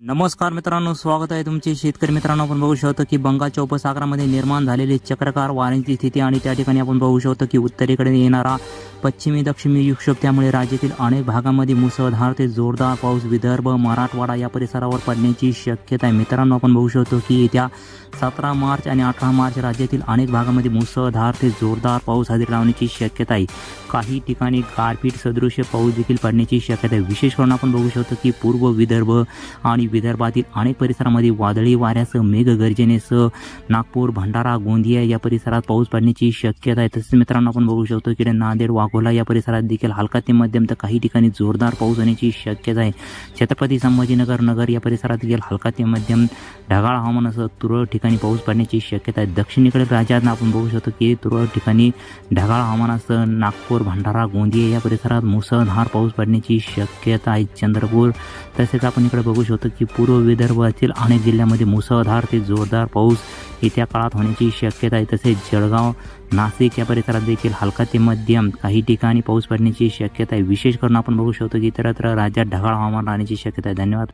नमस्कार मित्रांनो स्वागत आहे तुमचे शेतकरी मित्रांनो. आपण बघू शकतो की बंगालच्या उपसागरामध्ये निर्माण झालेली चक्रकार वाऱ्यांची स्थिती आणि त्या ठिकाणी आपण बघू शकतो की उत्तरेकडे येणारा पश्चिमी दक्षिणी विक्षोभ त्यामुळे राज्यातील अनेक भागामध्ये मुसळधार ते जोरदार पाऊस विदर्भ मराठवाडा या परिसरावर पडण्याची शक्यता आहे. मित्रांनो आपण बघू शकतो की येत्या सतरा मार्च आणि अठरा मार्च राज्यातील अनेक भागामध्ये मुसळधार ते जोरदार पाऊस हजेरी लावण्याची शक्यता आहे. काही ठिकाणी गारपीट सदृश्य पाऊस देखील पडण्याची शक्यता आहे. विशेष करून आपण बघू शकतो की पूर्व विदर्भ आणि विदर्भातील अनेक परिसरामध्ये वादळी वाऱ्यासह मेघगर्जनेसह नागपूर भंडारा गोंदिया या परिसरात पाऊस पडण्याची शक्यता आहे. तसेच मित्रांनो आपण बघू शकतो की नांदेड वा अकोला या परिसरात देखील हलका ते मध्यम तर काही ठिकाणी जोरदार पाऊस होण्याची शक्यता आहे. छत्रपती संभाजीनगर नगर या परिसरात देखील हलका ते मध्यम ढगाळ हवामान असं तुरळक ठिकाणी पाऊस पडण्याची शक्यता आहे. दक्षिणेकडील राज्यात आपण बघू शकतो की तुरळक ठिकाणी ढगाळ हवामान असं नागपूर भंडारा गोंदिया या परिसरात मुसळधार पाऊस पडण्याची शक्यता आहे. चंद्रपूर तसेच आपण इकडे बघू शकतो की पूर्व विदर्भातील अनेक जिल्ह्यामध्ये मुसळधार ते जोरदार पाऊस येत्या काळात होण्याची शक्यता आहे. तसेच जळगाव नाशिक या परिसरात देखील हलका ते मध्यम काही ठिकाणी पाऊस पडण्याची शक्यता आहे. विशेष करून आपण बघू शकतो की इतरत्र राज्यात ढगाळ हवामान राहण्याची शक्यता आहे. धन्यवाद.